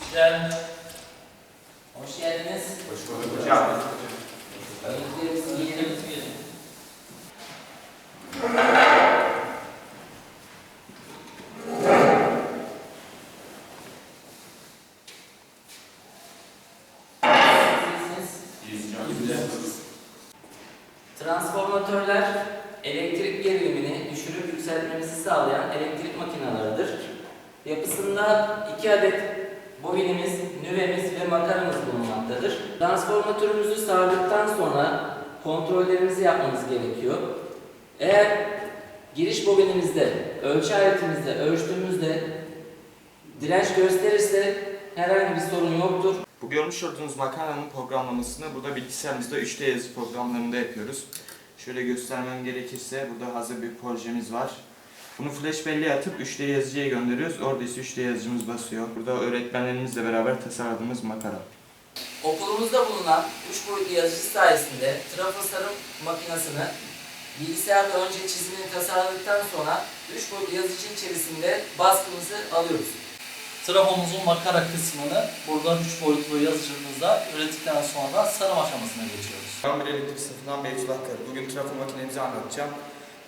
Güzel. Hoş geldiniz. Hoş bulduk hocam. Giyelim. Nasılsınız? Transformatörler elektrik yükseltmemizi sağlayan elektrik makinalarıdır. Yapısında iki adet bobinimiz, nüvemiz ve makaramız bulunmaktadır. Transformatörümüzü sardıktan sonra kontrollerimizi yapmamız gerekiyor. Eğer giriş bobinimizde, ölçü aletimizde ölçtüğümüzde direnç gösterirse herhangi bir sorun yoktur. Bu görmüş olduğunuz makarnanın programlamasını burada bilgisayarımızda 3D yazı programlarında yapıyoruz. Şöyle göstermem gerekirse burada hazır bir projemiz var. Bunu flash belleğe atıp 3D yazıcıya gönderiyoruz. Orada ise 3D yazıcımız basıyor. Burada öğretmenlerimizle beraber tasarladığımız makara. Okulumuzda bulunan 3 boyutlu yazıcı sayesinde trafo sarım makinesini bilgisayarda önce çizimini tasarladıktan sonra 3 boyutlu yazıcı içerisinde baskımızı alıyoruz. Trafomuzun makara kısmını burada 3 boyutlu yazıcımızda ürettikten sonra sarım aşamasına geçiyoruz. Ben bir elektrik sınıfından Beytullah Karı. Bugün trafo makinemizi anlatacağım.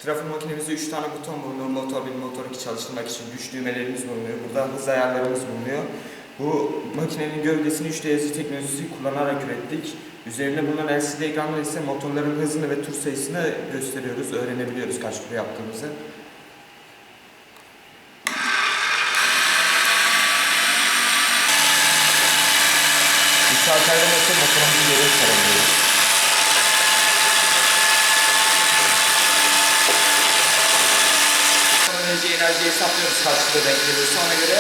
Trafo makinemizde 3 tane buton bulunuyor. Motor 1, motor 2 çalıştırmak için güç düğmelerimiz bulunuyor. Burada hız ayarlarımız bulunuyor. Bu makinenin gövdesini 3D yazıcı teknolojisi kullanarak ürettik. Üzerinde bulunan LCD ekranlar ise motorların hızını ve tur sayısını gösteriyoruz, öğrenebiliyoruz kaç tur yaptığımızı. Şarkıyla motor motorumuzu geriye sarabiliyoruz. Sonra vereceği enerjiyi hesaplıyoruz kaç kilo denk geliyorsa ona göre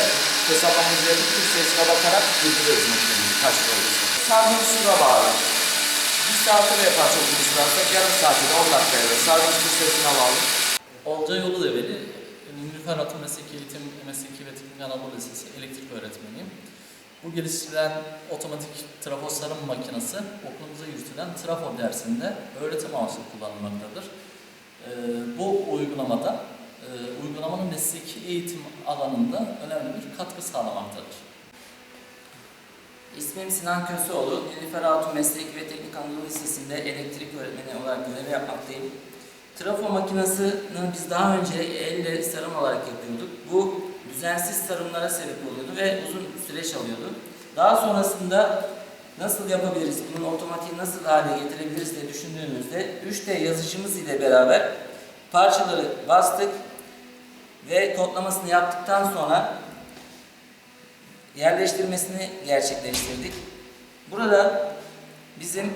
hesaplamamızı yapıp tur sayısına bakarak durduruyoruz makinemizi kaç kilo olursa. Sardığımız sura bağlı. Bir saatte de yapar çok uzun sürerse yarım saatte de 10 dakikaya da tur sayısına bağlı. Olca Yolu Develi, Nilüfer Atı Mesleki Eğitim Mesleki ve Teknik Anadolu Lisesi elektrik öğretmeniyim. Bu geliştirilen otomatik trafo sarım makinesi okulumuza yürütülen trafo dersinde öğretim amaçlı kullanılmaktadır. Ee, bu uygulamada e, uygulamanın mesleki eğitim alanında önemli bir katkı sağlamaktadır. İsmim Sinan Köseoğlu. Nilüfer Hatun Mesleki ve Teknik Anadolu Lisesi'nde elektrik öğretmeni olarak görev yapmaktayım. Trafo makinesini biz daha önce elle sarım olarak yapıyorduk. Bu düzensiz sarımlara sebep oluyordu ve uzun süreç alıyordu. Daha sonrasında nasıl yapabiliriz, bunun otomatiği nasıl hale getirebiliriz diye düşündüğümüzde 3D yazıcımız ile beraber parçaları bastık ve kodlamasını yaptıktan sonra yerleştirmesini gerçekleştirdik. Burada bizim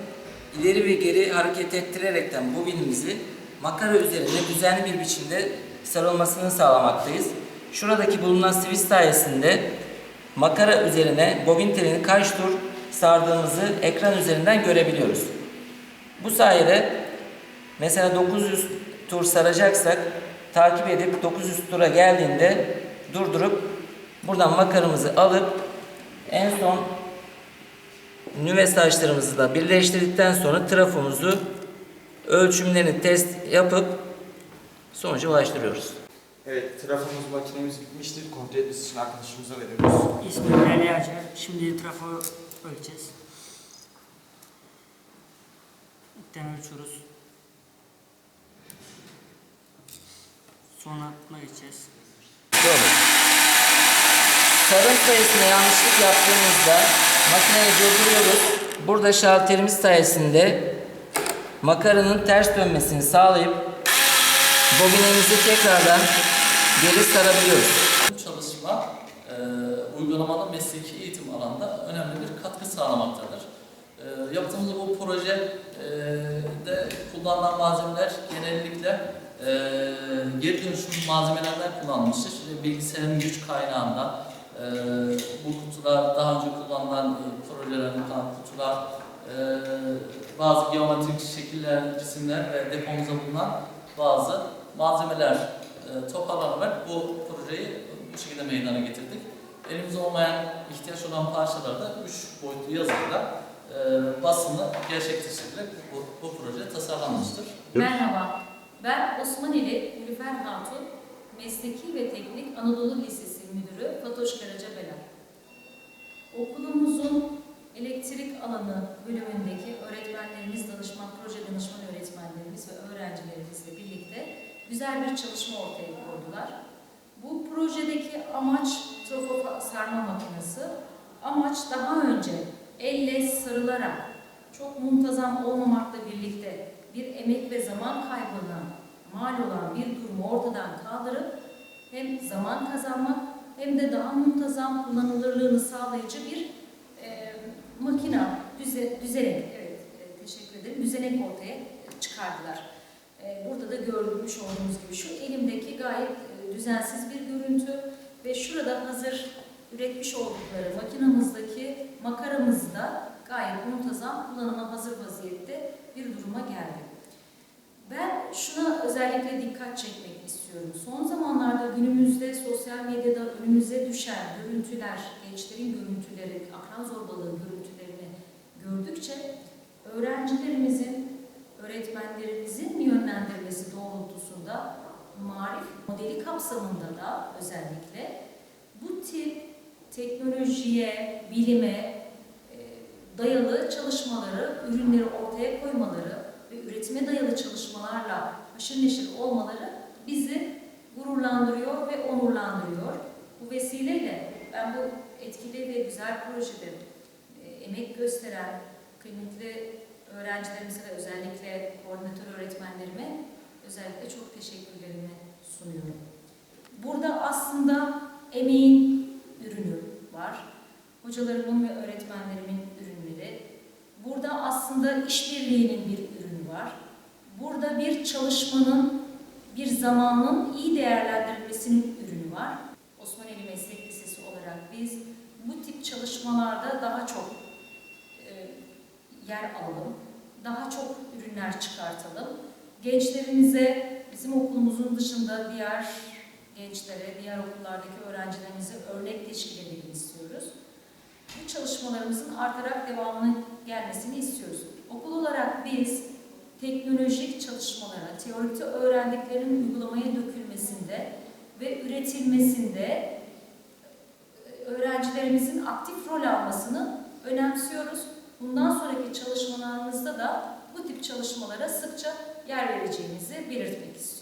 ileri ve geri hareket ettirerekten bobinimizi makara üzerinde düzenli bir biçimde sarılmasını sağlamaktayız. Şuradaki bulunan switch sayesinde makara üzerine bobin telini kaç tur sardığımızı ekran üzerinden görebiliyoruz. Bu sayede mesela 900 tur saracaksak takip edip 900 tura geldiğinde durdurup buradan makaramızı alıp en son nüve saçlarımızı da birleştirdikten sonra trafomuzu ölçümlerini test yapıp sonuca ulaştırıyoruz. Evet, trafomuz makinemiz bitmiştir. Kontrol etmesi için arkadaşımıza veriyoruz. İsmim Leyla Acar. Şimdi trafo ölçeceğiz. İlkten ölçüyoruz. Sonra buna geçeceğiz. Sarım sayısına yanlışlık yaptığımızda makineyi durduruyoruz. Burada şalterimiz sayesinde makaranın ters dönmesini sağlayıp bobinemizi tekrardan geri sarabiliyoruz. Bu çalışma e, uygulamada mesleki eğitim alanında önemli bir katkı sağlamaktadır. E, yaptığımız bu projede de kullanılan malzemeler genellikle e, geri dönüşüm malzemelerden kullanılmıştır. İşte bilgisayarın güç kaynağından e, bu kutular daha önce kullanılan e, projelerde kullanılan kutular e, bazı geometrik şekiller, cisimler ve depomuzda bulunan bazı malzemeler e, toparlanarak bu projeyi bu şekilde meydana getirdik. Elimizde olmayan, ihtiyaç olan parçaları da 3 boyutlu yazıyla e, basımı gerçekleştirerek bu, bu proje tasarlanmıştır. Merhaba, ben Osmaneli Nilüfer Hatun. Mesleki ve Teknik Anadolu Lisesi Müdürü Fatoş Karacabela. Okulumuzun elektrik alanı bölümündeki öğretmenlerimiz, danışman, proje danışman öğretmenlerimiz ve öğrencilerimizle birlikte güzel bir çalışma ortaya koydular. Bu projedeki amaç trafo sarma makinesi. Amaç daha önce elle sarılarak çok muntazam olmamakla birlikte bir emek ve zaman kaybına mal olan bir durumu ortadan kaldırıp hem zaman kazanmak hem de daha muntazam kullanılırlığını sağlayıcı bir e, makina, düze, düzenek, evet e, teşekkür ederim, düzenek ortaya çıkardılar. E, burada da görmüş olduğunuz gibi şu elimdeki gayet e, düzensiz bir görüntü ve şurada hazır üretmiş oldukları makinamızdaki makaramız da gayet muntazam kullanıma hazır vaziyette bir duruma geldi. Ben şuna özellikle dikkat çekmek istiyorum. Son zamanlarda günümüzde sosyal medyada önümüze düşen görüntüler, gençlerin görüntüleri, akran zorbalığı görüntülerini gördükçe öğrencilerimizin, öğretmenlerimizin yönlendirmesi doğrultusunda marif modeli kapsamında da özellikle bu tip teknolojiye, bilime e, dayalı çalışmaları, ürünleri ortaya koymaları ve üretime dayalı çalışmalarla haşır neşir olmaları bizi gururlandırıyor ve onurlandırıyor. Bu vesileyle ben bu etkili ve güzel projede e, emek gösteren kıymetli öğrencilerimize ve özellikle koordinatör öğretmenlerime özellikle çok teşekkürlerimi sunuyorum. Burada aslında emeğin ürünü var. Hocalarımın ve öğretmenlerimin ürünleri. Burada aslında işbirliğinin bir ürünü var. Burada bir çalışmanın, bir zamanın iyi değerlendirilmesinin ürünü var. Osmaneli Meslek Lisesi olarak biz bu tip çalışmalarda daha çok yer alalım, daha çok ürünler çıkartalım. Gençlerimize, bizim okulumuzun dışında diğer gençlere, diğer okullardaki öğrencilerimize örnek teşkil edelim istiyoruz. Bu çalışmalarımızın artarak devamını gelmesini istiyoruz. Okul olarak biz teknolojik çalışmalara, teorikte öğrendiklerinin uygulamaya dökülmesinde ve üretilmesinde e, öğrencilerimizin aktif rol almasını önemsiyoruz. Bundan sonraki çalışmalarımızda da bu tip çalışmalara sıkça yer vereceğimizi belirtmek istiyoruz.